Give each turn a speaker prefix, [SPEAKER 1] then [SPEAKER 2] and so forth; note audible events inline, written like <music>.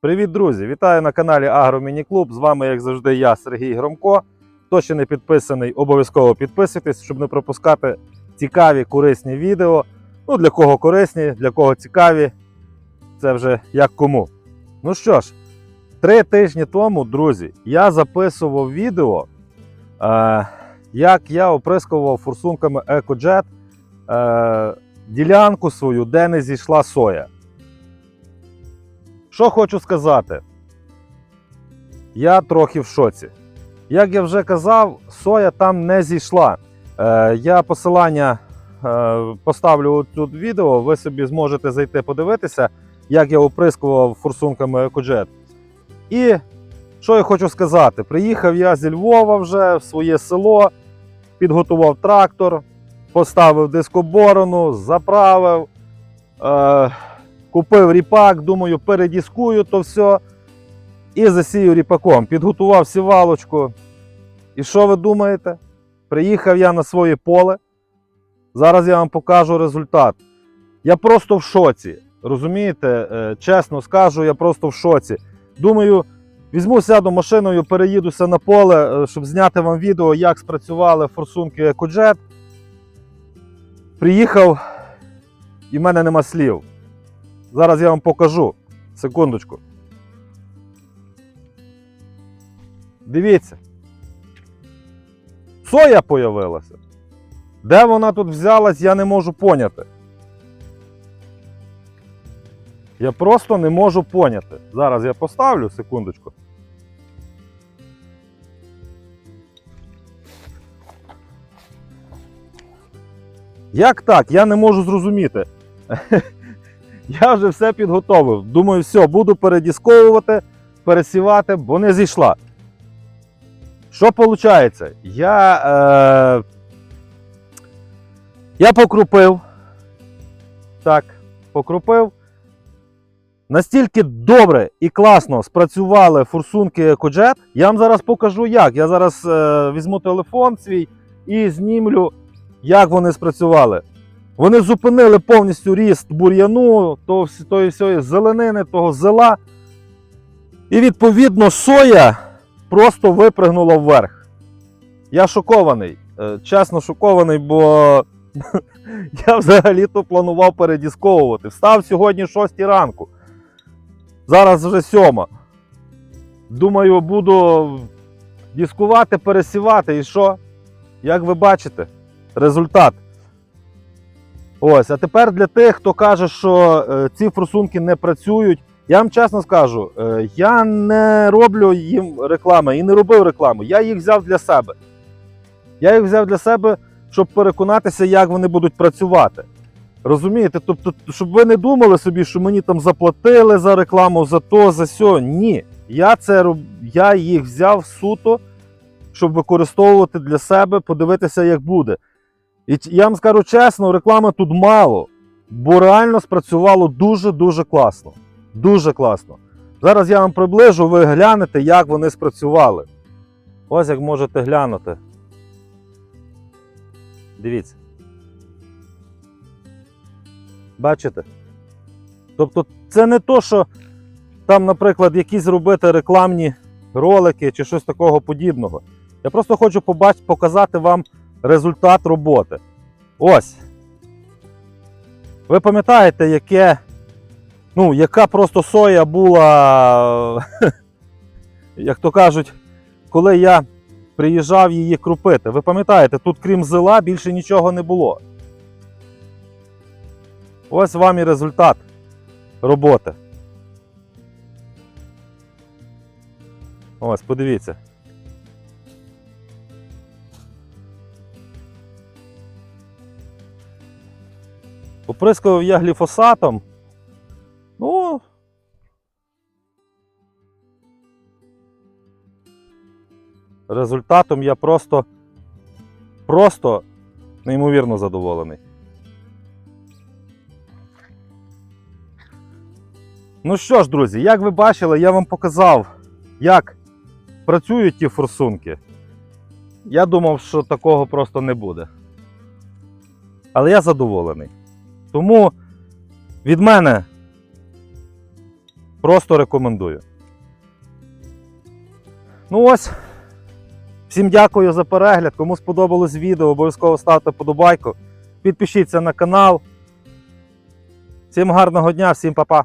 [SPEAKER 1] Привіт, друзі! Вітаю на каналі Агромініклуб. З вами, як завжди, я, Сергій Громко. Хто ще не підписаний, обов'язково підписуйтесь, щоб не пропускати цікаві, корисні відео. Ну, для кого корисні, для кого цікаві. Це вже як кому. Ну що ж, три тижні тому, друзі, я записував відео, е, як я оприскував форсунками EcoJet е, ділянку свою, де не зійшла соя. Що хочу сказати? Я трохи в шоці. Як я вже казав, соя там не зійшла. Е, я посилання е, поставлю тут відео, ви собі зможете зайти подивитися, як я оприскував форсунками екоджет. І що я хочу сказати? Приїхав я зі Львова вже в своє село, підготував трактор, поставив дискоборону, заправив. Е, Купив ріпак, думаю, передіскую то все і засію ріпаком. Підготував сівалочку. І що ви думаєте? Приїхав я на своє поле. Зараз я вам покажу результат. Я просто в шоці. Розумієте, Е, чесно скажу, я просто в шоці. Думаю, візьму сяду машиною, переїдуся на поле, е, щоб зняти вам відео, як спрацювали форсунки екоджет. Приїхав, і в мене нема слів. Зараз я вам покажу. Секундочку. Дивіться. Соя появилася. Де вона тут взялась, я не можу поняти. Я просто не можу поняти. Зараз я поставлю секундочку. Як так? Я не можу зрозуміти. <laughs> Я вже все підготовив. Думаю, все, буду передісковувати, пересівати, бо не зійшла. Що виходить? Я, е, я покрупив. Так, покрупив. Настільки добре і класно спрацювали форсунки EcoJet. Я вам зараз покажу, як. Я зараз е, візьму телефон свій і знімлю, як вони спрацювали. Вони зупинили повністю ріст бур'яну, всі- тої всієї зеленини, того зела. І відповідно соя просто випригнула вверх. Я шокований. Е, Чесно шокований, бо <laughs> я взагалі-то планував передісковувати. Встав сьогодні 6 ранку. Зараз вже 7. Думаю, буду дискувати, пересівати. І що? Як ви бачите, результат. Ось, а тепер для тих, хто каже, що е, ці форсунки не працюють. Я вам чесно скажу, е, я не роблю їм реклами і не робив рекламу. Я їх взяв для себе. Я їх взяв для себе, щоб переконатися, як вони будуть працювати. Розумієте? Тобто, щоб ви не думали собі, що мені там заплатили за рекламу, за то, за сьо. Ні. Я, це, роб- я їх взяв суто, щоб використовувати для себе, подивитися, як буде. І я вам скажу чесно, реклами тут мало, бо реально спрацювало дуже-дуже класно. Дуже класно. Зараз я вам приближу, ви глянете, як вони спрацювали. Ось як можете глянути. Дивіться. Бачите? Тобто, це не то, що там, наприклад, якісь робити рекламні ролики чи щось такого подібного. Я просто хочу побач- показати вам результат роботи. Ось. Ви пам'ятаєте, яке, ну, яка просто соя була, <laughs> як то кажуть, коли я приїжджав її крупити. Ви пам'ятаєте, тут крім зила більше нічого не було. Ось вам і результат роботи. Ось, подивіться. Оприскував я гліфосатом. Ну. Результатом я просто, просто неймовірно задоволений. Ну що ж, друзі, як ви бачили, я вам показав, як працюють ті форсунки. Я думав, що такого просто не буде. Але я задоволений. Тому від мене Просто рекомендую. Ну ось. Всім дякую за перегляд. Кому сподобалось відео, обов'язково ставте подобайку. Підпишіться на канал. Всім гарного дня, всім па-па.